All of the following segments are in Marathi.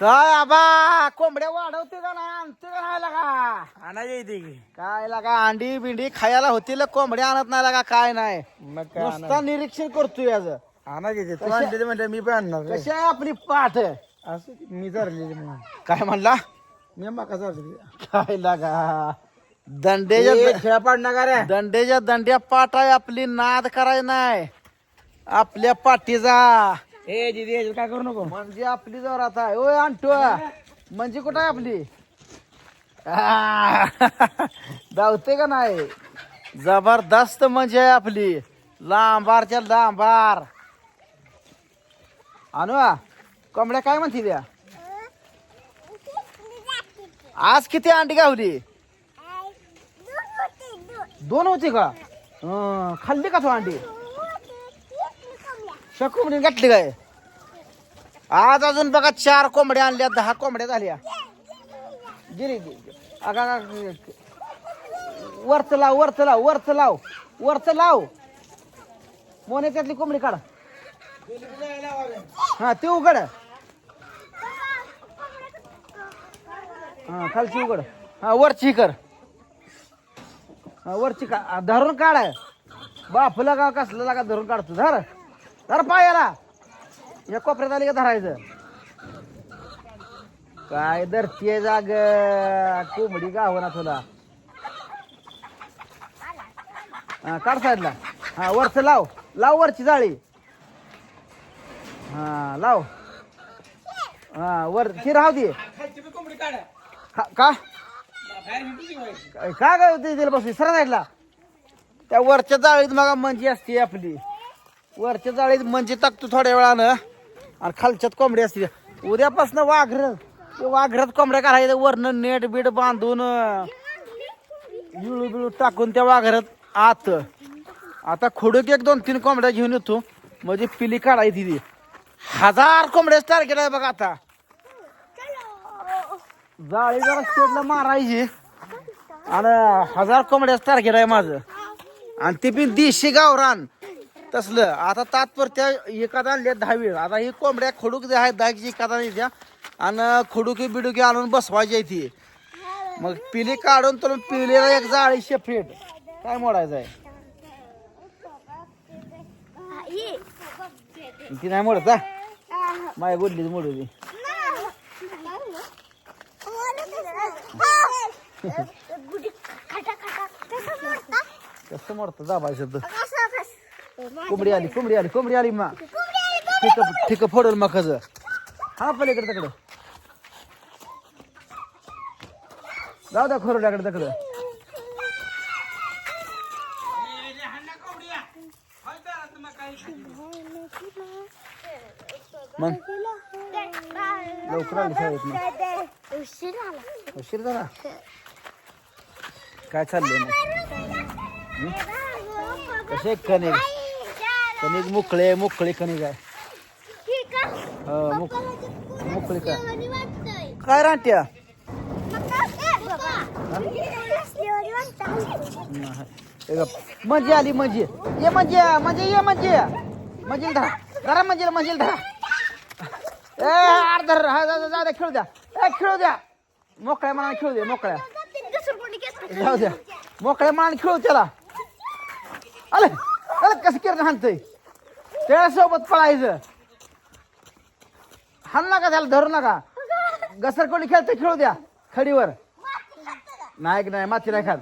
काय आबा कोंबड्या वाढवते का नाही? आणते का नाही लागा? आणायची येते की. काय लागा अंडी बिंडी खायला होतील कोंबड्या आणत नाही लागा काय नाही. मग काय नुसता निरीक्षण करतोय याच आणायची येते तू म्हणजे मी पण आणणार रे. कशी आहे आपली पाठ? असं की मी म्हणून. काय म्हणला? मी मका धरलेली काय लागा? दंडेच्या खेळ पाडणार का रे. दंडेच्या दंड्या पाठ आहे आपली नाद करायची नाही. आपल्या पाठीचा. ए दीदी याच्यात काय करू नको? म्हणजे आपली जोरात आहे ओय आणतो म्हणजे कुठं आहे आपली? आ, धावते का नाही? जबरदस्त म्हणजे आहे आपली. लांबारच्या लांबार. आणू आ, कोंबड्या काय म्हणते त्या? आज किती अंडी गावली? दोन होती का? खाल्ली का तू अंडी? कोंबडी घातली काय? आज अजून बघा चार कोंबड्या आणल्या दहा कोंबड्या झाल्या. गिरी अगा वरच लाव वरच लाव वरच लाव वरच लाव. मोने त्यातली कोंबडी काढ. हा ते उघड. हा खालची उघड. हा वरची कर. हा वरची का धरून काढ. बापला का कसलं लागा धरून काढतो धर. धर पायाला या कोपऱ्यात आली का धरायचं? काय धरतीये जाग. कोंबडी गाव ना तुला. हा काढ साईडला. हा वरच लाव. लाव वरची जाळी. हा लाव. हा वर. ती राहू दे. हा, का? काय- काय होते तिला बसली? साईडला त्या वरच्या जाळीत मग मंजी असते आपली. वरच्या जाळीत म्हणजे टाकतो थोड्या वेळानं. आणि खालच्यात कोंबडी असते. उद्यापासून वाघर. ते वाघरात कोंबड्या काढायचं वरनं नेट बीट बांधून बिळू बिळू टाकून त्या वाघरात आत. आता खोडूक एक दोन तीन कोंबड्या घेऊन येतो. म्हणजे पिली काढायची ती. हजार कोंबड्याच टार्गेट आहे बघा आता. जाळी जरा शेडला मारायची. आणि हजार कोंबड्याच टार्गेट आहे माझं. आणि ते पण देशी गावरान. तसलं. आता तात्पुरत्या एकात आणल्या दहावी. आता ही कोंबड्या खडूक जे आहेत दहाची एकात द्या आणि खडुकी बिडुकी आणून बसवायची आहे ती. मग पिली काढून तर पिलीला एक जाळी शेफेट काय मोडायचं आहे? ती नाही मोडत माय बोलली मोडू ती कसं मोडतं दाबायचं कोंबडी आली कोंबडी आली कोंबडी आली मा. ठिक ठिक फोडल मकाच हा पलीकडे तिकडे. जाऊ द्या खोरड्याकडे तिकडे. मग? लवकर आली शाळेत मग. उशीर झाला. काय चाललंय मग? कसे कणिक कणिक मुकळे मुकळे कणिक आहे. हो, मुक मुकळी काय काय राहत्या? म्हणजे आली म्हणजे ये म्हणजे म्हणजे ये म्हणजे म्हणजे धरा. धरा म्हणजे म्हणजे धरा. ए आर धर. हा जा जा- खेळू द्या. ए खेळू द्या. मोकळ्या मनाने खेळू दे मोकळ्या. जाऊ द्या. मोकळ्या मनाने खेळू त्याला. आले. कळत कसं किरण हाणतंय? त्याच्यासोबत पळायचं. हाण नका त्याला धरू नका. घसरकोंडी खेळते खेळू द्या. खडीवर. नाही की नाही माती नाही खात.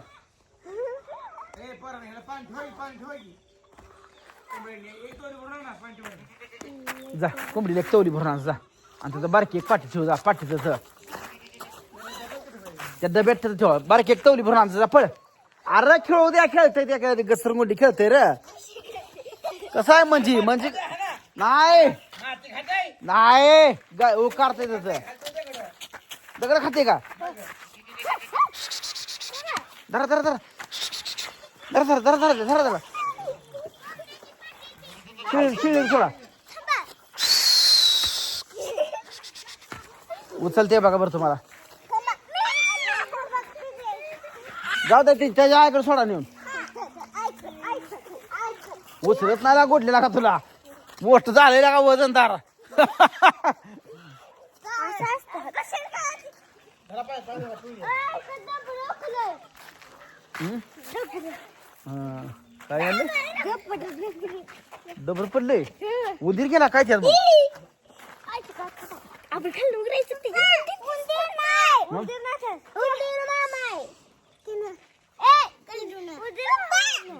जा कोंबडीला एक चवली भरून आण जा. आणि त्याचं बारकी एक पाठी ठेवू जा पाठीचं जा. त्या डब्यात त्याचं ठेवा बारकी एक तवली भरून आण जा पळ. अरे खेळू द्या खेळतंय त्या काय घसरगुंडी खेळतंय रे. कसं आहे म्हणजे? म्हणजे नाही. नाही. गाय उकारतंय त्याचं दगड खाते का? धरा धरा धरा. धरा धरा धरा धरा धरा धरा. शिळ शिळ सोडा. उचलते बघा बरं तुम्हाला. जाऊ दे ते त्याच्या आईकडे सोडा नेऊन. उचलत नाही गोडलेला का तुला? मोठ झालेला का वजनदार काय? झालं? डबर पडले उदीर गेला काय त्यात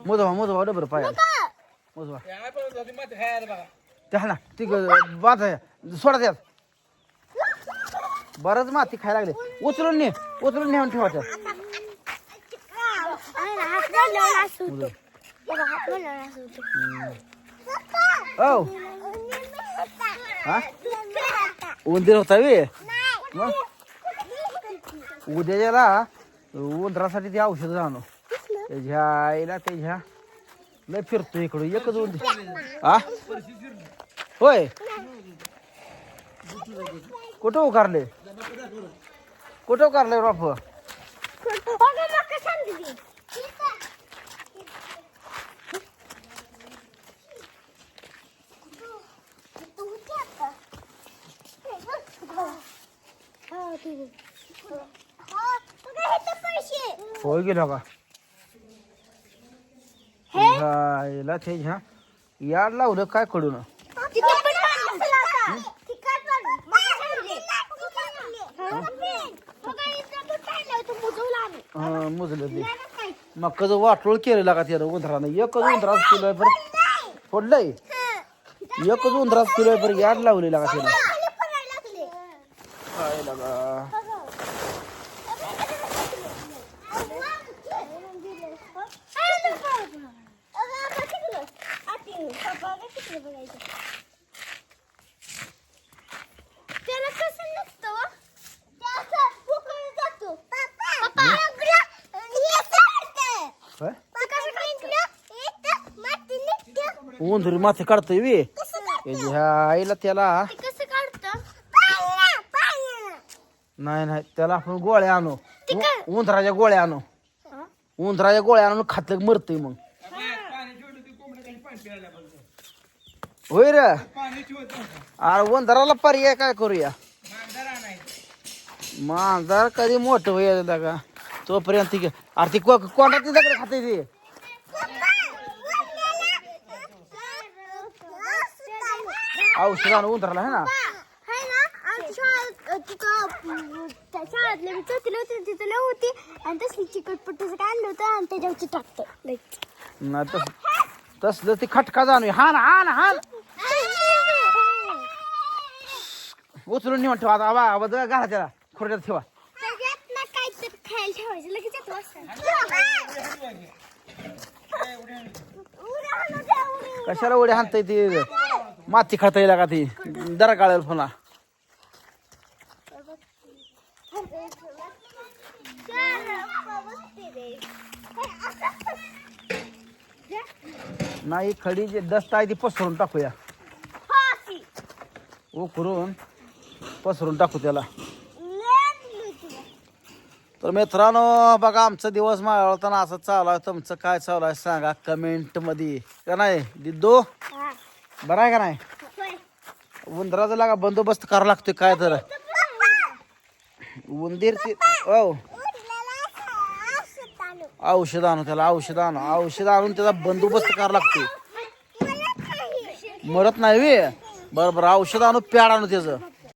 मोजवा मोजवा डबर पाहिजे मोजवा त्या ना ती सोडा त्यात. बरंच माती खायला लागले. उचलून ने उचलून नेऊन ठेवा त्यात. हा? उंदीर होता वे मग? उद्याच्याला उंदरासाठी ते औषध आणू. त्याच्या आईला त्याच्या लय फिरतो इकडं. एकच उंदीर हा होय. कुठं उकारले? कुठं उकारले बाप? होय गेलो का? आईला त्याच्या याड लावलं काय कडून? हा, मुजलं ते मग कसं वाटोळ केलेला का त्यानं उंदरानं? एकच उंदराच किलो आहे बरं. फोडलंय? एकच उंदराच किलो आहे बरं याड लावलेला का त्यानं काय लागा त्याला कसं नसतं व? ते असं फुकून जातो. पप्पा, हे असं करतंय. काय ते कसं करतंय? इथं माती उंदरी माथे काढतोय वे? ह्या आईला त्याला. कसं काढतं? नाही नाही त्याला आपण गोळ्या आणू. उंदराच्या गोळ्या आणू? उंदराच्या गोळ्या आणून खातलं की मरतोय मग. होय रे. अरे उंदराला पर्याय काय करूया? मांजर कधी मोठं होईल का? तोपर्यंत अरे ती को- कोंडा तिच्याकडे खाते ती. औषध आणू उंदराला है ना. हाय ना आमच्या शाळेत अ, तिथं त्या शाळेतले मी चौथीला होते तिथं होती. आणि तसली चिकटपट्टीचं काय आणलं होतं आणि त्याच्यावरची टाकतं. नाही तस तसलं ती खटका जाणू हान हान हान उचलून नेऊन ठेवा आता आबा जरा घाला त्याला. खुर्ड्यात ठेवा. सगळ्यात ना काहीतरी खायला ठेवायचं लगेच येत वाजता कशाला उड्या हाणताय ती? माती खाता येईल का ती. दरा काढेल पुन्हा. नाही खडी जे दस्त आहे ती पसरून टाकूया. उकरून पसरून टाकू त्याला. तर मित्रांनो बघा आमचा दिवस मावळताना असं चालू आहे. तुमचं काय चालू आहे सांगा कमेंटमध्ये का नाही दिद्दो बरं आहे का नाही? उंदराचा लागा बंदोबस्त करावा लागतोय काय तर. उंदीरची हो. औषध आणू त्याला औषध आणू औषध आणून त्याचा बंदोबस्त करावा लागतोय. मरत नाही वे. बरं बरं औषध आणू प्याड आणू त्याचं.